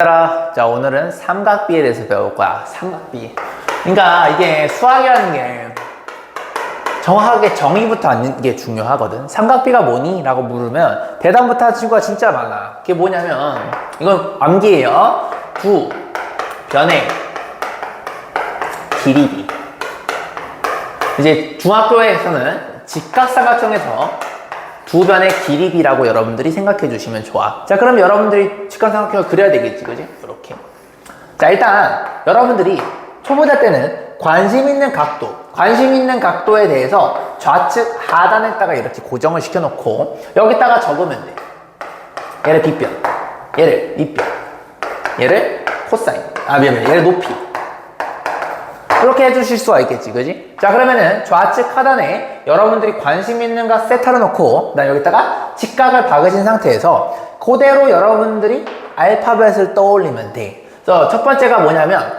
자 오늘은 삼각비에 대해서 배울 거야. 삼각비. 그러니까 이게 수학이라는 게 정확하게 정의부터 아는 게 중요하거든. 삼각비가 뭐니? 라고 물으면 대답 못하는 친구가 진짜 많아. 그게 뭐냐면 이건 암기예요. 두 변의 길이비 이제 중학교에서는 직각삼각형에서 두 변의 길이비라고 여러분들이 생각해 주시면 좋아. 자, 그럼 여러분들이 직각삼각형을 그려야 되겠지, 그지? 이렇게. 자, 일단 여러분들이 초보자 때는 관심 있는 각도, 관심 있는 각도에 대해서 좌측 하단에다가 이렇게 고정을 시켜놓고 여기다가 적으면 돼. 얘를 빗변, 얘를 밑변, 얘를 코사인, 아 미안 미안, 얘를 높이. 이렇게 해주실 수가 있겠지, 그지? 자, 그러면은 좌측 하단에 여러분들이 관심 있는 거 세타를 놓고, 나 여기다가 직각을 박으신 상태에서 그대로 여러분들이 알파벳을 떠올리면 돼. 그래서 첫 번째가 뭐냐면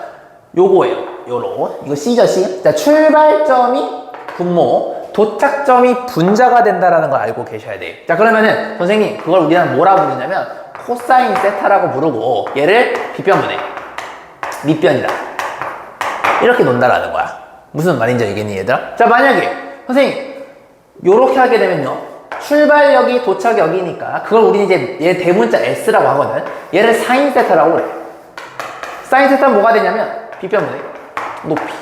요거예요. 요로. 이거 C죠, C? 자, 출발점이 분모, 도착점이 분자가 된다라는 걸 알고 계셔야 돼. 자, 그러면은 선생님, 그걸 우리는 뭐라 부르냐면 코사인 세타라고 부르고 얘를 빗변문해. 밑변이다. 이렇게 논다라는 거야. 무슨 말인지 알겠니, 얘들아? 자, 만약에, 선생님, 요렇게 하게 되면요. 출발역이 도착역이니까, 그걸 우리는 이제 얘 대문자 S라고 하거든. 얘를 사인 세타라고 그래. 사인 세타는 뭐가 되냐면, 빗변문에 높이.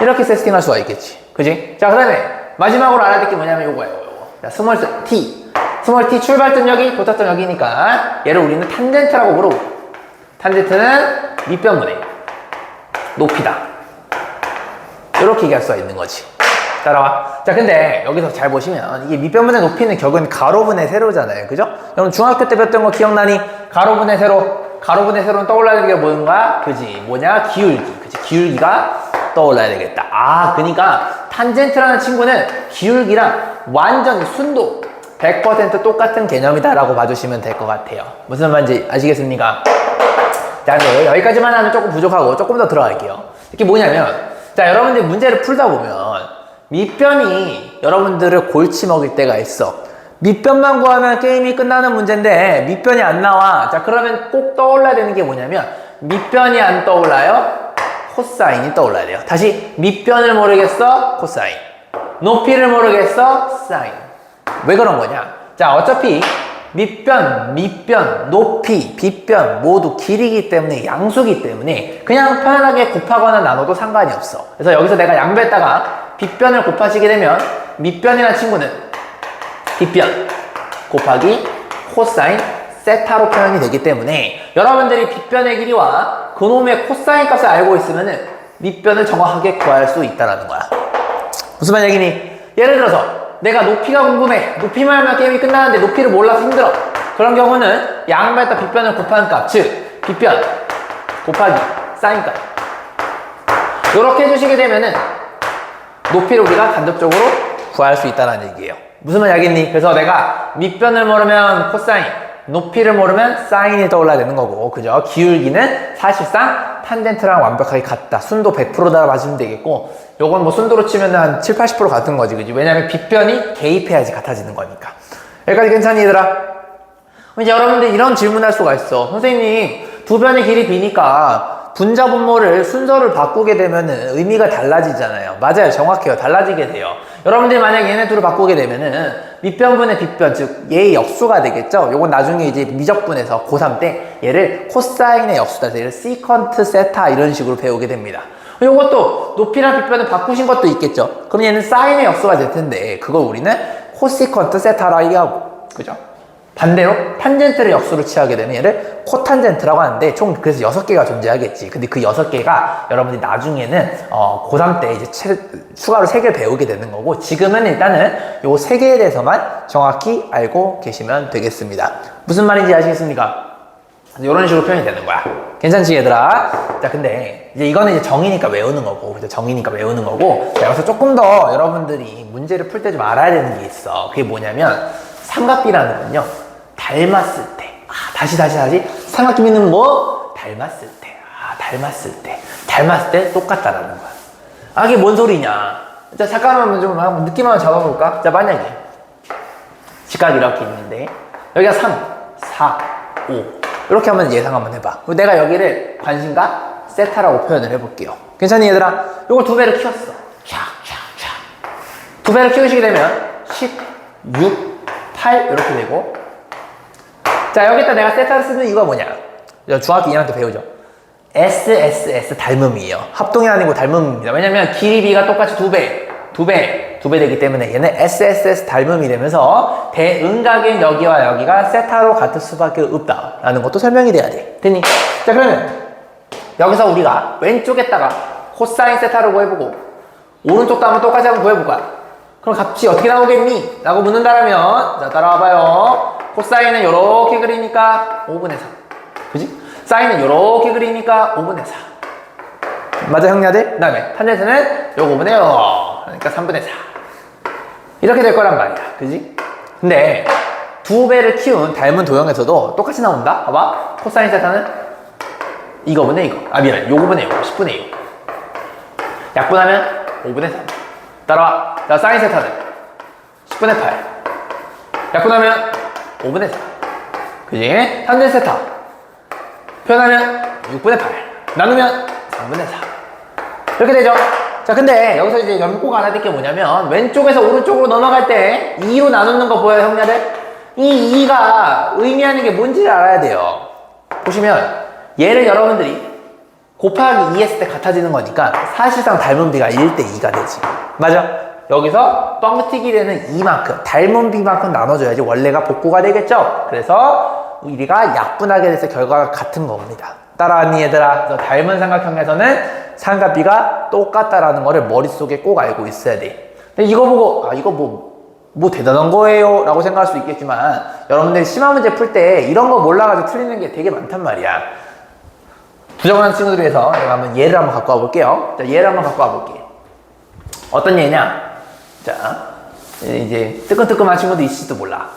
이렇게 세팅할 수가 있겠지. 그지? 자, 그 다음에, 마지막으로 게 뭐냐면 요거예요, 요거. 자, 스몰 t. 스몰 t 출발점역이 도착점역이니까, 얘를 우리는 탄젠트라고 부르고, 탄젠트는 밑변문에 높이다. 이렇게 얘기할 수가 있는 거지. 따라와. 자, 근데 여기서 잘 보시면 이게 밑변분의 높이는 결국은 가로분의 세로잖아요. 그죠? 여러분 중학교 때 배웠던 거 기억나니? 가로분의 세로. 가로분의 세로는 떠올라야 되는 게 뭔가? 그지? 뭐냐? 기울기. 그지? 기울기가 떠올라야 되겠다. 아, 그니까 탄젠트라는 친구는 기울기랑 완전히 순도 100% 똑같은 개념이다라고 봐주시면 될 것 같아요. 무슨 말인지 아시겠습니까? 자, 근데 여기까지만 하면 조금 부족하고 조금 더 들어갈게요. 이게 뭐냐면, 자, 여러분들이 문제를 풀다 보면 밑변이 여러분들을 골치 먹일 때가 있어. 밑변만 구하면 게임이 끝나는 문제인데 밑변이 안 나와. 자, 그러면 꼭 떠올라야 되는 게 뭐냐면 밑변이 안 떠올라요? 코사인이 떠올라야 돼요. 다시 밑변을 모르겠어? 코사인. 높이를 모르겠어? 사인. 왜 그런 거냐? 자, 어차피 밑변, 밑변, 높이, 빗변 모두 길이기 때문에 양수기 때문에 그냥 편안하게 곱하거나 나눠도 상관이 없어. 그래서 여기서 내가 양배에다가 빗변을 곱하시게 되면 밑변이라는 친구는 빗변 곱하기 코사인 세타로 표현이 되기 때문에 여러분들이 빗변의 길이와 그놈의 코사인 값을 알고 있으면은 밑변을 정확하게 구할 수 있다는 거야. 무슨 말 얘기니? 예를 들어서 내가 높이가 궁금해. 높이만 하면 게임이 끝나는데 높이를 몰라서 힘들어. 그런 경우는 양변에다 빗변을 곱하는 값, 즉 빗변 곱하기 사인 값. 이렇게 해주시게 되면은 높이를 우리가 간접적으로 구할 수 있다는 얘기예요. 무슨 말 알겠니? 그래서 내가 밑변을 모르면 코사인, 높이를 모르면 사인이 떠올라야 되는 거고, 그죠? 기울기는 사실상 탄젠트랑 완벽하게 같다. 순도 100%다 맞으면 되겠고, 요건 뭐 순도로 치면 한 7, 80% 같은 거지, 그지? 왜냐면 빗변이 개입해야지 같아지는 거니까. 여기까지 괜찮니, 얘들아? 이제 여러분들 이런 질문할 수가 있어. 선생님, 두 변의 길이 비니까 분자 분모를 순서를 바꾸게 되면은 의미가 달라지잖아요. 맞아요. 정확해요. 달라지게 돼요. 여러분들이 만약 얘네 둘을 바꾸게 되면은 밑변분의 빗변, 즉 얘의 역수가 되겠죠. 요건 나중에 이제 미적분에서 고3 때 얘를 코사인의 역수다. 얘를 시컨트 세타 이런 식으로 배우게 됩니다. 요것도 높이랑 빗변을 바꾸신 것도 있겠죠. 그럼 얘는 사인의 역수가 될 텐데 그걸 우리는 코시컨트 세타라 얘기하고 그죠? 반대로 탄젠트의 역수를 취하게 되면 얘를 코탄젠트라고 하는데 총 그래서 여섯 개가 존재하겠지. 근데 그 여섯 개가 여러분들이 나중에는 어, 고3 때 이제 채, 추가로 세 개를 배우게 되는 거고 지금은 일단은 요 세 개에 대해서만 정확히 알고 계시면 되겠습니다. 무슨 말인지 아시겠습니까? 이런 식으로 표현이 되는 거야. 괜찮지, 얘들아? 자, 근데 이제 이거는 이제 정의니까 외우는 거고, 그죠? 정의니까 외우는 거고, 자, 여기서 조금 더 여러분들이 문제를 풀 때 좀 알아야 되는 게 있어. 그게 뭐냐면, 삼각비라는 건요, 닮았을 때. 아, 다시, 다시, 다시. 삼각비는 뭐? 닮았을 때. 아, 닮았을 때. 닮았을 때 똑같다라는 거야. 아, 이게 뭔 소리냐? 자, 잠깐만 좀 한번 느낌 한번 잡아볼까? 자, 만약에, 직각이 이렇게 있는데, 여기가 3, 4, 5. 이렇게 한번 예상 한번 해봐. 내가 여기를 관심과 세타라고 표현을 해볼게요. 괜찮니 얘들아? 이걸 두 배로 키웠어. 촥촥촥. 두 배로 키우시게 되면 10, 6, 8 이렇게 되고 자 여기다 내가 세타를 쓰는 이유가 뭐냐? 저 중학교 2학년 때 배우죠. SSS 닮음이에요. 합동이 아니고 닮음입니다. 왜냐면 길이 B가 똑같이 두 배, 두 배, 두 배 되기 때문에 얘는 SSS 닮음이 되면서 대응각인 여기와 여기가 세타로 같을 수밖에 없다라는 것도 설명이 돼야 돼. 됐니? 자 그러면 여기서 우리가 왼쪽에다가 코사인 세타를 구해보고 오른쪽도 한번 똑같이 한번 구해볼 거야. 그럼 값이 어떻게 나오겠니? 라고 묻는다라면 자 따라와봐요. 코사인은 이렇게 그리니까 5분의 3. 그지? 사인은 이렇게 그리니까 5분의 4. 맞아 형냐들? 그 다음에 탄젠트는 요거 5분의 0. 그러니까 3분의 4. 이렇게 될 거란 말이야. 그지? 근데 두 배를 키운 닮은 도형에서도 똑같이 나온다? 봐봐. 코사인 세타는 이거분의 이거. 아 미안. 요거분의 요거. 10분의 2. 약분하면 5분의 3. 따라와. 자, 사인 세타는 10분의 8. 약분하면 5분의 4. 그지? 탄젠 세타. 표현하면 6분의 8. 나누면 3분의 4. 이렇게 되죠? 자, 근데 여기서 이제 연꼭 알아야 게 뭐냐면 왼쪽에서 오른쪽으로 넘어갈 때 2로 나누는 거 보여요, 형님들? 이 2가 의미하는 게 뭔지를 알아야 돼요. 보시면 얘를 여러분들이 곱하기 2 했을 때 같아지는 거니까 사실상 닮은 비가 1대 2가 되지. 맞아? 여기서 뻥튀기 되는 이만큼, 닮은 비만큼 나눠줘야지 원래가 복구가 되겠죠? 그래서 우리가 약분하게 돼서 결과가 같은 겁니다. 따라왔니 얘들아? 그래서 닮은 삼각형에서는 삼각비가 똑같다라는 거를 머릿속에 꼭 알고 있어야 돼. 근데 이거 보고 아 이거 뭐, 뭐 대단한 거예요 라고 생각할 수 있겠지만 여러분들이 심화 문제 풀 때 이런 거 몰라가지고 틀리는 게 되게 많단 말이야. 부정하는 친구들 위해서 내가 한번 예를 한번 갖고 와볼게요. 자, 예를 한번 갖고 와볼게. 어떤 예냐? 자, 이제 뜨끔뜨끔한 친구도 있을지도 몰라.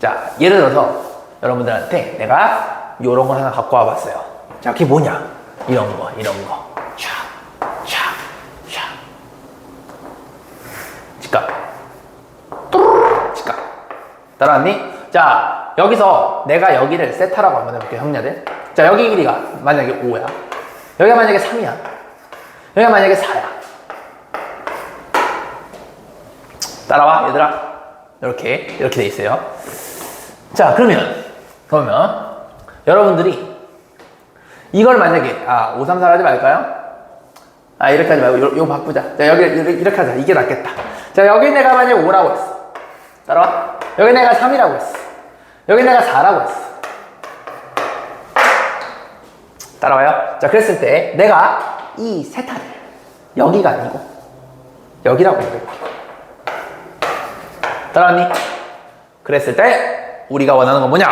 자, 예를 들어서 여러분들한테 내가 이런 거 하나 갖고 와봤어요. 자, 그게 뭐냐? 이런 거, 이런 거. 촥, 촥, 촥. 직각. 뚜루룩, 직각. 따라왔니? 자, 여기서 내가 여기를 세타라고 한번 해볼게요, 형제들. 자, 여기 길이가 만약에 5야. 여기가 만약에 3이야. 여기가 만약에 4야. 따라와, 얘들아. 이렇게, 이렇게 돼 있어요. 자, 그러면, 그러면, 여러분들이 이걸 만약에, 아, 5, 3, 4 하지 말까요? 아, 이렇게 하지 말고, 요, 요 바꾸자. 자, 여기, 이렇게 하자. 이게 낫겠다. 자, 여기 내가 만약에 5라고 했어. 따라와. 여기 내가 3이라고 했어. 여기 내가 4라고 했어. 따라와요. 자, 그랬을 때 내가 이 세타를 여기가 아니고 여기라고 해볼게. 따라왔니? 그랬을 때 우리가 원하는 건 뭐냐?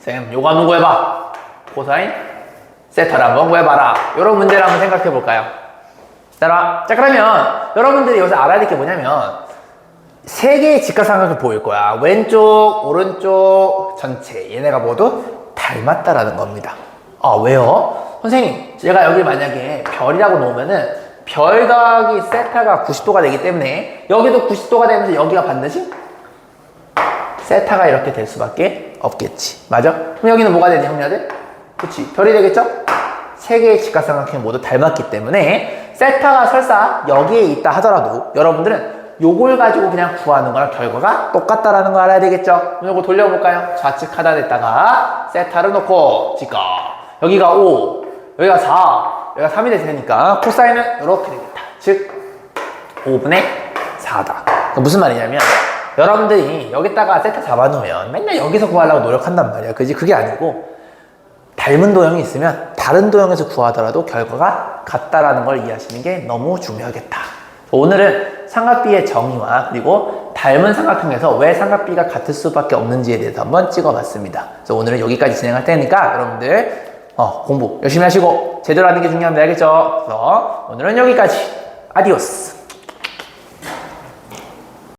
쌤, 요거 한번 구해봐. 코사인 세타를 한번 구해봐라. 이런 문제를 한번 생각해 볼까요? 따라와. 자, 그러면 여러분들이 여기서 알아야 될 게 뭐냐면 세 개의 직각삼각형이 보일 거야. 왼쪽, 오른쪽, 전체. 얘네가 모두 닮았다라는 겁니다. 아, 왜요? 선생님, 제가 여기 만약에 별이라고 놓으면은 별 더하기 세타가 90도가 되기 때문에 여기도 90도가 되면서 여기가 반드시 세타가 이렇게 될 수밖에 없겠지. 맞아? 그럼 여기는 뭐가 되니, 형제들? 그치. 별이 되겠죠? 세 개의 직각삼각형이 모두 닮았기 때문에 세타가 설사 여기에 있다 하더라도 여러분들은 요걸 가지고 그냥 구하는 거랑 결과가 똑같다라는 거 알아야 되겠죠? 요거 돌려볼까요? 좌측 하단에다가 세타를 놓고 직각 여기가 5 여기가 4 여기가 3이 될 테니까 코사인은 이렇게 되겠다 즉 5분의 4다 무슨 말이냐면 여러분들이 여기다가 세타 잡아놓으면 맨날 여기서 구하려고 노력한단 말이야 그지? 그게 아니고 닮은 도형이 있으면 다른 도형에서 구하더라도 결과가 같다라는 걸 이해하시는 게 너무 중요하겠다. 오늘은 삼각비의 정의와 그리고 닮은 삼각형에서 왜 삼각비가 같을 수밖에 없는지에 대해서 한번 찍어봤습니다. 그래서 오늘은 여기까지 진행할 테니까 여러분들 어, 공부 열심히 하시고 제대로 하는 게 중요합니다. 알겠죠? 그래서 오늘은 여기까지. 아디오스.